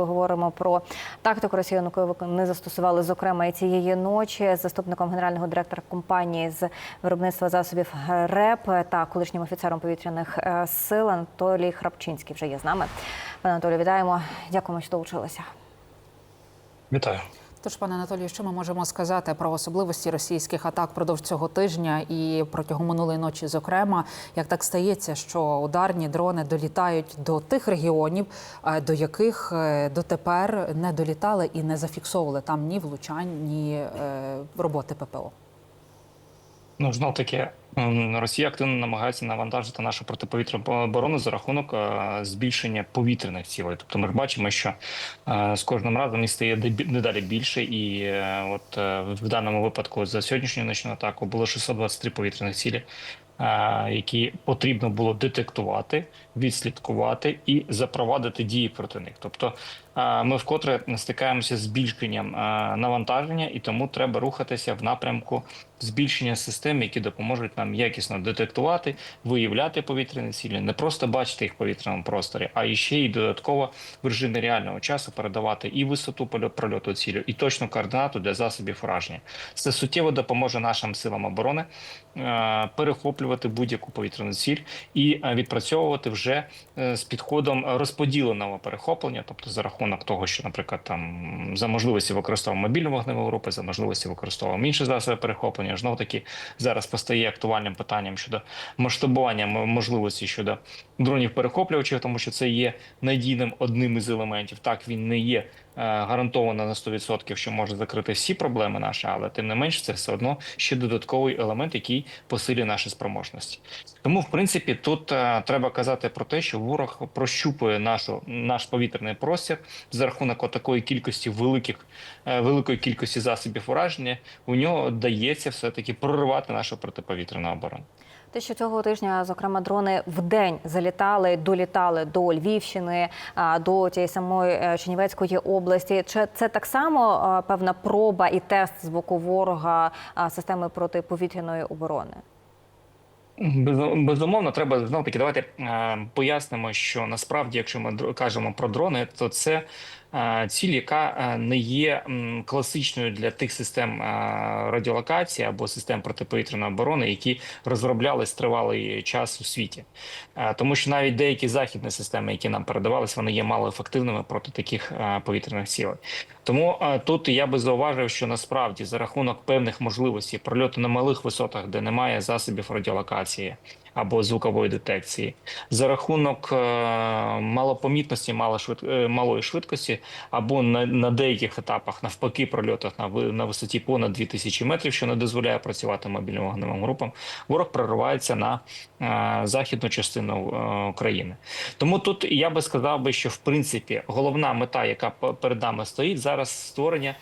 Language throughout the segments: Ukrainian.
поговоримо про тактику росіян, яку вони застосували, зокрема і цієї ночі з заступником генерального директора компанії з виробництва засобів РЕП та колишнім офіцером повітряних е, сил Анатолій Храпчинський вже є з нами. Пане Анатолію, вітаємо. Дякуємо, що долучилися. Вітаю. Тож, пане Анатолію, що ми можемо сказати про особливості російських атак продовж цього тижня і протягом минулої ночі, зокрема, як так стається, що ударні дрони долітають до тих регіонів, е, до яких е, дотепер не долітали і не зафіксовували там ні влучань, ні е, роботи ППО. Ну знов таки Росія активно намагається навантажити нашу протиповітряну оборону за рахунок е, збільшення повітряних цілей. Тобто ми бачимо, що е, з кожним разом їх стає дедалі більше, і е, от в даному випадку за сьогоднішню ночну атаку було 623 повітряних цілі. Які потрібно було детектувати, відслідкувати і запровадити дії проти них. Тобто е, ми вкотре стикаємося з збільшенням е, навантаження, і тому треба рухатися в напрямку збільшення систем, які допоможуть нам якісно детектувати, виявляти повітряні цілі, не просто бачити їх в повітряному просторі, а ще й додатково в режимі реального часу передавати і висоту прольоту цілю, і точну координату для засобів ураження. Це суттєво допоможе нашим силам оборони е, перехоплювати будь-яку повітряну ціль і відпрацьовувати вже е, з підходом розподіленого перехоплення, тобто за рахунок того, що, наприклад, там за можливості використовував мобільну вогневу групу, за можливості використовував інші засоби перехоплення. Знов таки зараз постає актуальним питанням щодо масштабування можливості щодо дронів перехоплювачів, тому що це є надійним одним із елементів. Так він не є. Е, Гарантовано на 100%, що може закрити всі проблеми наші, але тим не менш це все одно ще додатковий елемент, який посилює наші спроможності. Тому, в принципі, тут е, треба казати про те, що ворог прощупує нашу наш повітряний простір за рахунок такої кількості великих е, великої кількості засобів ураження. У нього вдається все таки проривати нашу протиповітряну оборону. Те, що цього тижня, зокрема, дрони в день залітали, долітали до Львівщини, до тієї самої е, Чернівецької області. Чи це так само певна проба і тест з боку ворога системи протиповітряної оборони? Безу- Безумовно, треба знов таки давайте е, пояснимо, що насправді, якщо ми кажемо про дрони, то це е, ціль, яка е, не є класичною для тих систем е, радіолокації або систем протиповітряної оборони, які розроблялись тривалий час у світі. Е, тому що навіть деякі західні системи, які нам передавались, вони є малоефективними проти таких повітряних цілей. Тому тут я би зауважив, що насправді за рахунок певних можливостей прольоту на малих висотах, де немає засобів радіолокації або звукової детекції, за рахунок е, малопомітності, е, малої швидкості, або на, на деяких етапах навпаки прольотах на, на висоті понад 2000 метрів, що не дозволяє працювати мобільним вогневим групам, ворог проривається на е, західну частину України. Тому тут я би сказав би, що в принципі головна мета, яка перед нами стоїть, зараз створення.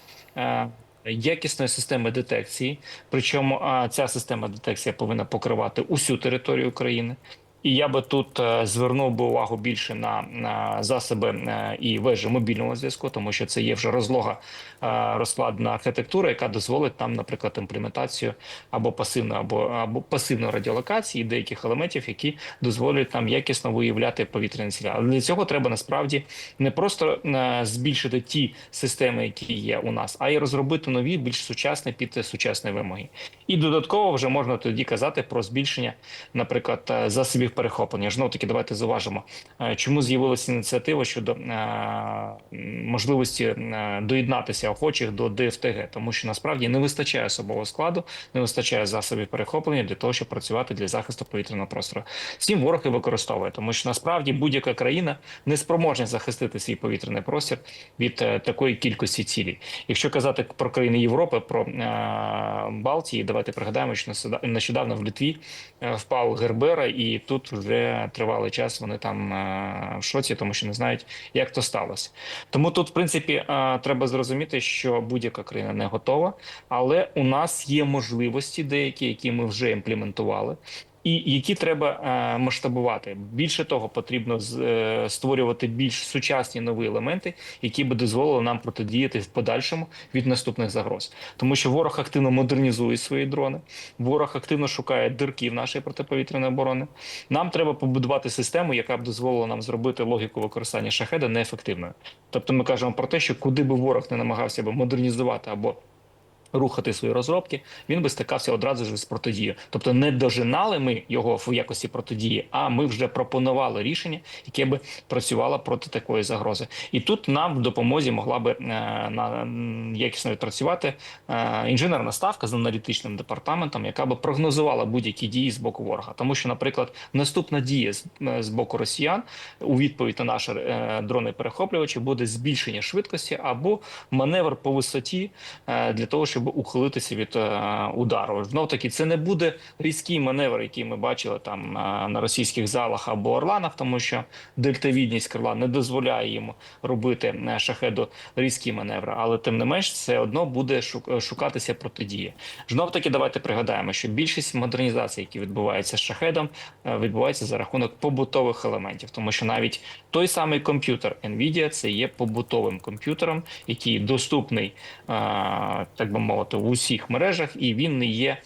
Якісної системи детекції, причому а, ця система детекції повинна покривати усю територію України. І я би тут е, звернув би увагу більше на, засоби е, і вежі мобільного зв'язку, тому що це є вже розлога е, розкладна архітектура, яка дозволить нам, наприклад, імплементацію або пасивну, або або пасивної радіолокації деяких елементів, які дозволять нам якісно виявляти повітряні цілі. Але для цього треба насправді не просто збільшити ті системи, які є у нас, а й розробити нові, більш сучасні під сучасні вимоги. І додатково вже можна тоді казати про збільшення, наприклад, е, засобів перехоплення. Знов таки, давайте зауважимо, е, чому з'явилася ініціатива щодо е, можливості е, доєднатися охочих до ДФТГ, тому що насправді не вистачає особового складу, не вистачає засобів перехоплення для того, щоб працювати для захисту повітряного простору. Цим ворог і використовує, тому що насправді будь-яка країна не спроможна захистити свій повітряний простір від такої кількості цілей. Якщо казати про країни Європи, про Балтії, давайте пригадаємо, що нещодавно в Литві впав Гербера, і тут вже тривалий час вони там е, в шоці, тому що не знають, як то сталося. Тому тут, в принципі, е, треба зрозуміти, що будь-яка країна не готова, але у нас є можливості деякі, які ми вже імплементували. І які треба е, масштабувати. Більше того, потрібно е, створювати більш сучасні нові елементи, які би дозволили нам протидіяти в подальшому від наступних загроз, тому що ворог активно модернізує свої дрони, ворог активно шукає дирки в нашій протиповітряної оборони. Нам треба побудувати систему, яка б дозволила нам зробити логіку використання шахеда неефективною. Тобто, ми кажемо про те, що куди би ворог не намагався би модернізувати або рухати свої розробки, він би стикався одразу ж з протидією. Тобто не дожинали ми його в якості протидії, а ми вже пропонували рішення, яке би працювало проти такої загрози. І тут нам в допомозі могла би е, на якісно відпрацювати е, інженерна ставка з аналітичним департаментом, яка би прогнозувала будь-які дії з боку ворога. Тому що, наприклад, наступна дія з, е, боку росіян у відповідь на наші дрони перехоплювачі буде збільшення швидкості або маневр по висоті для того, щоб ухилитися від е, удару. Знов таки, це не буде різкий маневр, який ми бачили там е, на російських залах або орланах, тому що дельтавідність крила не дозволяє їм робити е, шахеду різкі маневри, але тим не менш, все одно буде шук- шукатися протидія. Знов таки, давайте пригадаємо, що більшість модернізацій, які відбуваються з шахедом, е, відбувається за рахунок побутових елементів, тому що навіть той самий комп'ютер Nvidia це є побутовим комп'ютером, який доступний, е, так би мовити, в усіх мережах, і він не є.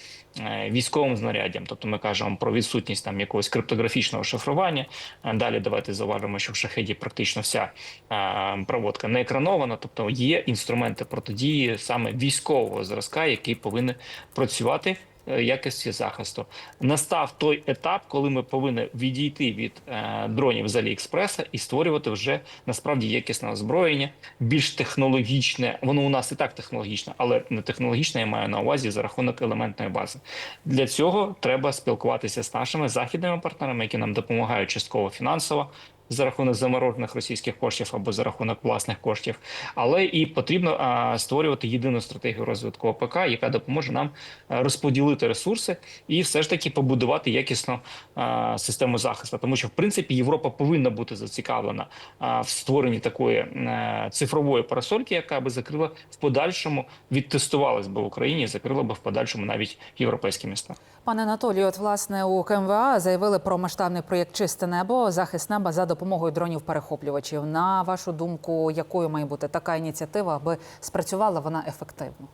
е, Військовим знаряддям, тобто ми кажемо про відсутність там якогось криптографічного шифрування. Е, Далі давайте зауважимо, що в шахеді практично вся е, проводка не екранована, тобто є інструменти протидії саме військового зразка, який повинен працювати якості захисту. Настав той етап, коли ми повинні відійти від е, дронів з Аліекспреса і створювати вже насправді якісне озброєння, більш технологічне. Воно у нас і так технологічне, але не технологічне я маю на увазі за рахунок елементної бази. Для цього треба спілкуватися з нашими західними партнерами, які нам допомагають частково фінансово. За рахунок заморожених російських коштів або за рахунок власних коштів, але і потрібно а, створювати єдину стратегію розвитку ОПК, яка допоможе нам розподілити ресурси і все ж таки побудувати якісну а, систему захисту. Тому що в принципі Європа повинна бути зацікавлена а, в створенні такої е, цифрової парасольки, яка би закрила в подальшому, відтестувалась би в Україні, закрила би в подальшому навіть європейські міста. Пане Анатолію, от власне у КМВА заявили про масштабний проєкт Чисте небо, захист неба за допомогою дронів перехоплювачів. На вашу думку, якою має бути така ініціатива, аби спрацювала вона ефективно?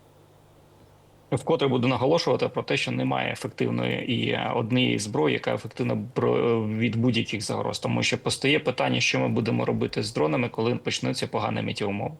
Вкотре буду наголошувати про те, що немає ефективної і однієї зброї, яка ефективна від будь-яких загроз, тому що постає питання, що ми будемо робити з дронами, коли почнуться погані метеоумови.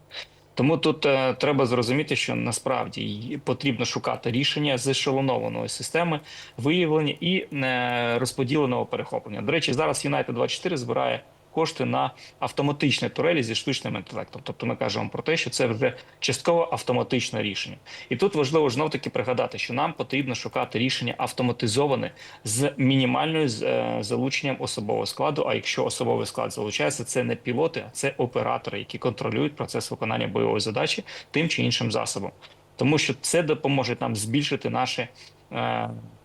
Тому тут е, треба зрозуміти, що насправді потрібно шукати рішення з ешелонованої системи виявлення і е, розподіленого перехоплення. До речі, зараз United 24 збирає кошти на автоматичні турелі зі штучним інтелектом. Тобто ми кажемо про те, що це вже частково автоматичне рішення. І тут важливо знов таки пригадати, що нам потрібно шукати рішення автоматизоване з мінімальною е, залученням особового складу. А якщо особовий склад залучається, це не пілоти, а це оператори, які контролюють процес виконання бойової задачі тим чи іншим засобом. Тому що це допоможе нам збільшити наші.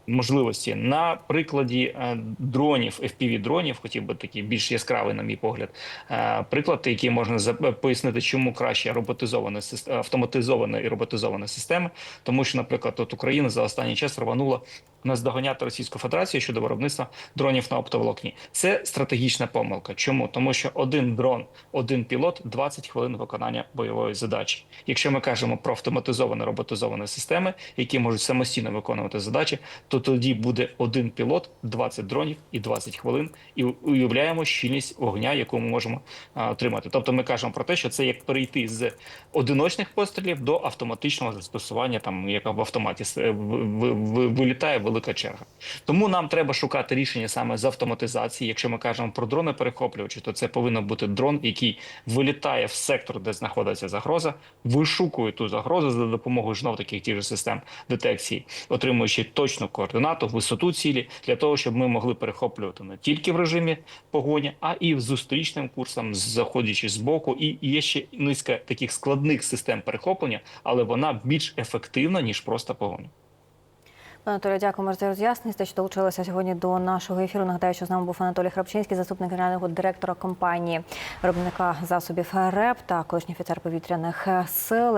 Можливості. На прикладі е, дронів, fpv дронів, хотів би такий більш яскравий, на мій погляд, е, приклад, який можна пояснити, чому краще роботизована автоматизована і роботизована система, тому що, наприклад, от Україна за останній час рванула наздоганяти Російську Федерацію щодо виробництва дронів на оптоволокні. Це стратегічна помилка. Чому? Тому що один дрон, один пілот 20 хвилин виконання бойової задачі. Якщо ми кажемо про автоматизовані роботизовані системи, які можуть самостійно виконувати задачі, то тоді буде один пілот, 20 дронів і 20 хвилин, і уявляємо щільність вогня, яку ми можемо а, отримати. Тобто, ми кажемо про те, що це як перейти з одиночних пострілів до автоматичного застосування, там як в автоматі с- в- в- вилітає велика черга. Тому нам треба шукати рішення саме з автоматизації. Якщо ми кажемо про дрони перехоплювачі, то це повинен бути дрон, який вилітає в сектор, де знаходиться загроза, вишукує ту загрозу за допомогою знов таких тих же систем детекції, отримуючи точну координату, висоту цілі для того, щоб ми могли перехоплювати не тільки в режимі погоні, а і в зустрічним курсом, заходячи з боку. І є ще низка таких складних систем перехоплення, але вона більш ефективна ніж просто погоня. Пане Анатолію, дякуємо за роз'яснення. Що долучилася сьогодні до нашого ефіру. Нагадаю, що з нами був Анатолій Храпчинський, заступник генерального директора компанії виробника засобів РЕП та колишній офіцер повітряних сил.